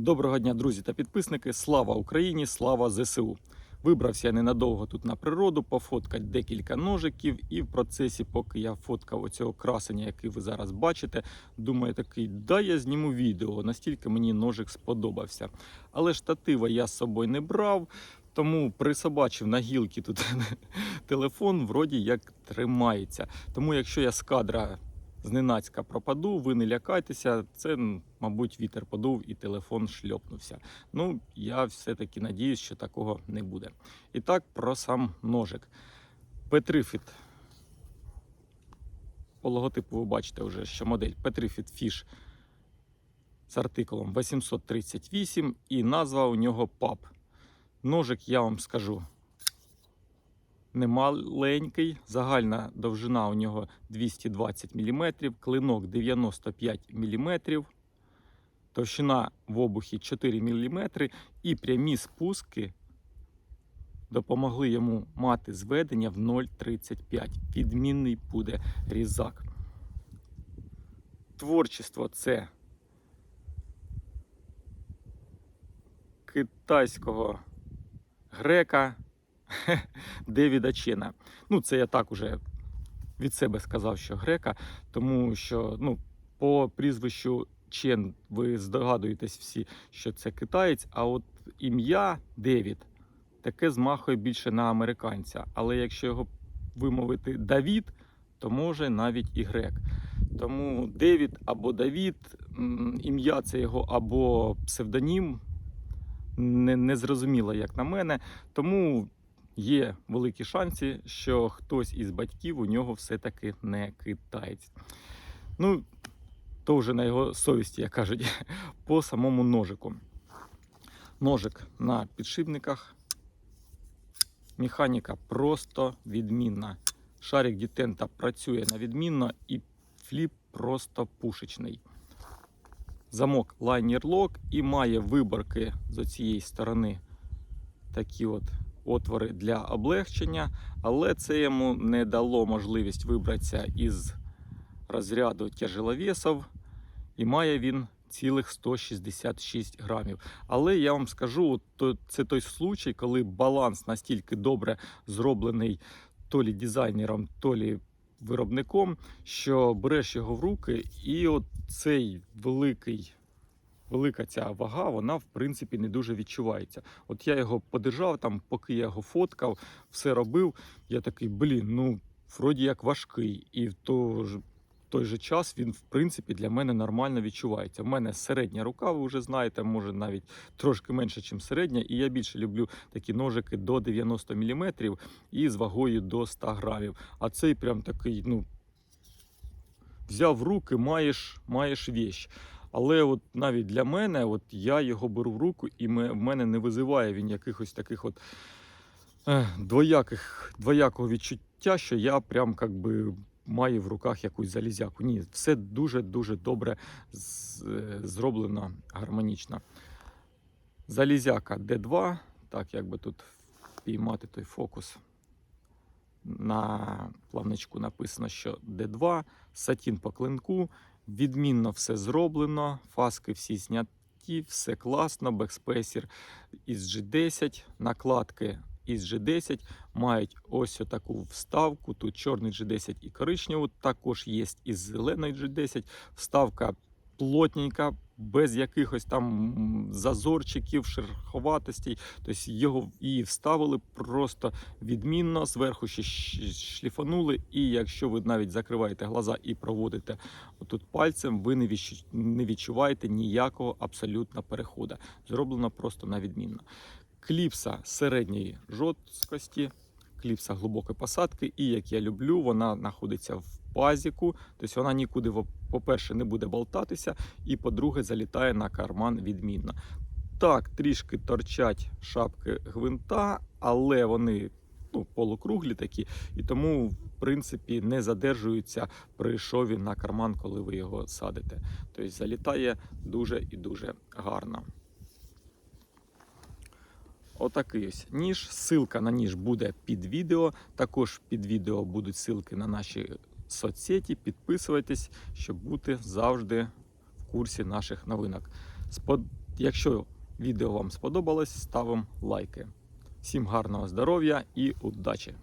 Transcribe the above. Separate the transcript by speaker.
Speaker 1: Доброго дня, друзі та підписники. Слава Україні! Слава ЗСУ! Вибрався я ненадовго тут на природу, пофоткати декілька ножиків, і в процесі, поки я фоткав оцього красення, який ви зараз бачите, думаю, такий, да, я зніму відео, настільки мені ножик сподобався. Але штатива я з собою не брав, тому присобачив на гілки тут телефон, вроді як тримається. Тому якщо я з кадра зненацька пропаду, ви не лякайтеся, це, мабуть, вітер подув і телефон шльопнувся. Ну, я все-таки надіюсь, що такого не буде. І так, про сам ножик. Петрифіт. По логотипу ви бачите вже, що модель Petrifit Fish з артикулом 838 і назва у нього PAP. Ножик, я вам скажу, немаленький. Загальна довжина у нього 220 мм, клинок 95 мм, товщина в обухі 4 мм і прямі спуски допомогли йому мати зведення в 0,35. Відмінний буде різак. Творчество це китайського грека Девіда Чена. Ну, це я так уже від себе сказав, що грека, тому що ну, по прізвищу Чен ви здогадуєтесь всі, що це китаєць, а от ім'я Девід таке змахує більше на американця. Але якщо його вимовити Давід, то може навіть і грек. Тому Девід або Давід, ім'я це його або псевдонім, не, не зрозуміло, як на мене. Тому є великі шанси, що хтось із батьків у нього все-таки не китаєць. Ну, то вже на його совісті, як кажуть, по самому ножику. Ножик на підшипниках. Механіка просто відмінна. Шарик дітента працює на відмінно і фліп просто пушечний. Замок Liner Lock і має виборки з цієї сторони такі от отвори для облегчення, але це йому не дало можливість вибратися із розряду тяжеловесів, і має він цілих 166 грамів. Але я вам скажу, це той случай, коли баланс настільки добре зроблений то лі дизайнером, то лі виробником, що береш його в руки, і от цей великий. Велика ця вага, вона в принципі не дуже відчувається. От я його подержав там, поки я його фоткав, все робив. Я такий, блін, ну вроді як важкий. І в той же, час він, в принципі, для мене нормально відчувається. В мене середня рука, ви вже знаєте, може навіть трошки менше, ніж середня. І я більше люблю такі ножики до 90 мм і з вагою до 100 грамів. А цей прям такий, ну. Взяв в руки, маєш, маєш вещь. Але от навіть для мене, от я його беру в руку, і в мене не визиває він якихось таких от е, двояких, двоякого відчуття, що я прям как би маю в руках якусь залізяку. Ні, все дуже-дуже добре е, зроблено гармонічно. Залізяка D2, так як тут піймати той фокус. На плавничку написано, що D2, сатін по клинку, Відмінно все зроблено, фаски всі зняті, все класно, бекспейсер із G10, накладки із G10 мають ось таку вставку. Тут чорний G10 і коричневу, також є із зеленої G10. Вставка плотненька, без якихось там зазорчиків, шероховатостей. Тобто його її вставили просто відмінно, зверху ще шліфанули, і якщо ви навіть закриваєте глаза і проводите отут пальцем, ви не відчуваєте ніякого абсолютно переходу. Зроблено просто на відмінно. Кліпса середньої жорсткості, кліпса глибокої посадки, і як я люблю, вона знаходиться в пазіку, тобто вона нікуди, по-перше, не буде болтатися, і по-друге, залітає на карман відмінно. Так, трішки торчать шапки гвинта, але вони ну, полукруглі такі, і тому, в принципі, не задержуються при шові на карман, коли ви його садите. Тобто залітає дуже і дуже гарно. Отакий ось ніж. Ссылка на ніж буде під відео. Також під відео будуть ссылки на наші соцсеті. Підписуйтесь, щоб бути завжди в курсі наших новинок. Якщо відео вам сподобалось, ставимо лайки. Всім гарного здоров'я і удачі!